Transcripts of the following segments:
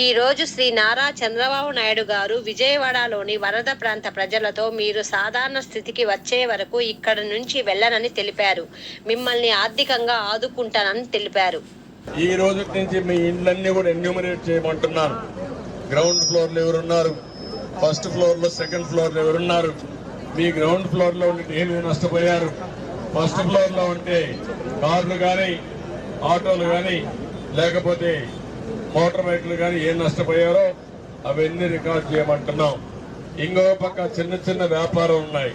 ఈ రోజు శ్రీ నారా చంద్రబాబు నాయుడు గారు విజయవాడలోని వరద ప్రాంత ప్రజలతో మీరు సాధారణ స్థితికి వచ్చే వరకు ఇక్కడ నుంచి వెళ్ళనని తెలిపారు. మిమ్మల్ని ఆర్థికంగా ఆదుకుంటానని తెలిపారు. ఈ రోజు నుంచి మీ ఇండ్లన్నీ కూడా ఎన్యూమరేట్ చేయమంటున్నాను గ్రౌండ్ ఫ్లోర్లో ఎవరున్నారు? ఫస్ట్ ఫ్లోర్లో సెకండ్ ఫ్లోర్లో ఎవరున్నారు? మీ గ్రౌండ్ ఫ్లోర్లో ఉండి ఏమి నష్టపోయారు? ఫస్ట్ ఫ్లోర్లో ఉంటే కార్లు కానీ ఆటోలు కానీ లేకపోతే మోటార్ బైక్లు కానీ ఏం నష్టపోయారో అవన్నీ రికార్డ్ చేయమంటున్నాం. ఇంకో పక్క చిన్న చిన్న వ్యాపారం ఉన్నాయి.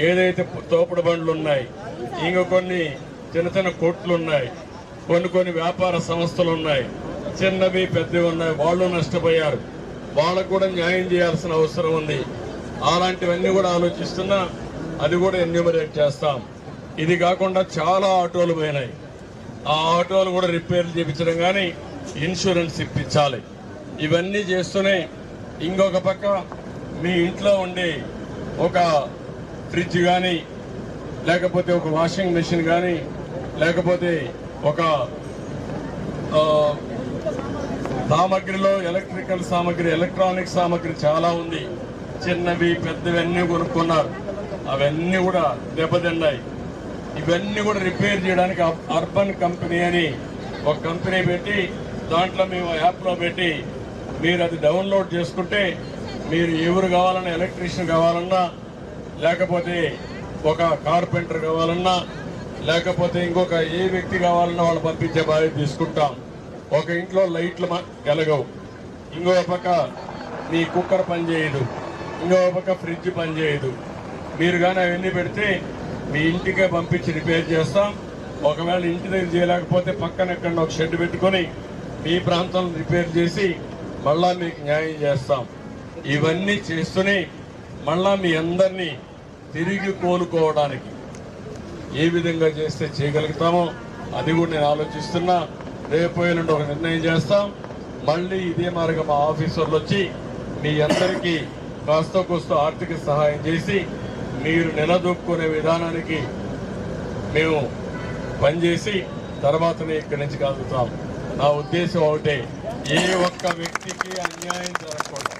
ఏదైతే తోపుడు బండ్లు ఉన్నాయి ఇంకో కొన్ని చిన్న చిన్న కోట్లు ఉన్నాయి. కొన్ని కొన్ని వ్యాపార సంస్థలు ఉన్నాయి. చిన్నవి పెద్దవి ఉన్నాయి. వాళ్ళు నష్టపోయారు. వాళ్ళకు కూడా న్యాయం చేయాల్సిన అవసరం ఉంది. అలాంటివన్నీ కూడా ఆలోచిస్తున్నా అది కూడా ఎన్యూమరేట్ చేస్తాం. ఇది కాకుండా చాలా ఆటోలు పోయినాయి. ఆ ఆటోలు కూడా రిపేర్లు చేయించడం కానీ ఇన్సూరెన్స్ ఇప్పించాలి. ఇవన్నీ చేస్తూనే ఇంకొక పక్క మీ ఇంట్లో ఉండే ఒక ఫ్రిడ్జ్ కానీ లేకపోతే ఒక వాషింగ్ మెషిన్ కానీ లేకపోతే ఒక సామాగ్రిలో సామగ్రిలో ఎలక్ట్రికల్ సామగ్రి ఎలక్ట్రానిక్ సామగ్రి చాలా ఉంది. చిన్నవి పెద్దవి అన్నీ కొనుక్కున్నారు. అవన్నీ కూడా దెబ్బతిన్నాయి. ఇవన్నీ కూడా రిపేర్ చేయడానికి అర్బన్ కంపెనీ అని ఒక కంపెనీ పెట్టి దాంట్లో మేము యాప్లో పెట్టి మీరు అది డౌన్లోడ్ చేసుకుంటే మీరు ఎవరు కావాలన్నా ఎలక్ట్రీషియన్ కావాలన్నా లేకపోతే ఒక కార్పెంటర్ కావాలన్నా లేకపోతే ఇంకొక ఏ వ్యక్తి కావాలన్నా వాళ్ళు పంపించే బాధ్యత తీసుకుంటాం. ఒక ఇంట్లో లైట్లు మ- ఇంకో పక్క మీ కుక్కర్ పనిచేయదు. ఇంకో పక్క ఫ్రిడ్జ్ పనిచేయదు. మీరు కానీ అవన్నీ పెడితే మీ ఇంటికే పంపించి రిపేర్ చేస్తాం. ఒకవేళ ఇంటి దగ్గర చేయలేకపోతే పక్కన ఎక్కడ ఒక షెడ్ పెట్టుకొని మీ ప్రాంతం రిపేర్ చేసి మళ్ళా మీకు న్యాయం చేస్తాం. ఇవన్నీ చేస్తూనే మళ్ళా మీ అందరినీ తిరిగి కోలుకోవడానికి ఏ విధంగా చేస్తే చేయగలుగుతామో అది కూడా నేను ఆలోచిస్తున్నా. రేపు ఒక నిర్ణయం చేస్తాం. మళ్ళీ ఇదే మార్గం మా ఆఫీసర్లు వచ్చి మీ అందరికీ కాస్త కోస్త ఆర్థిక సహాయం చేసి మీరు నిలదొక్కునే విధానానికి మేము పనిచేసి తర్వాతనే ఇక్కడి నుంచి కలుగుతాం నా ఉద్దేశం ఒకటే ఏ ఒక్క వ్యక్తికి అన్యాయం జరగకూడదు.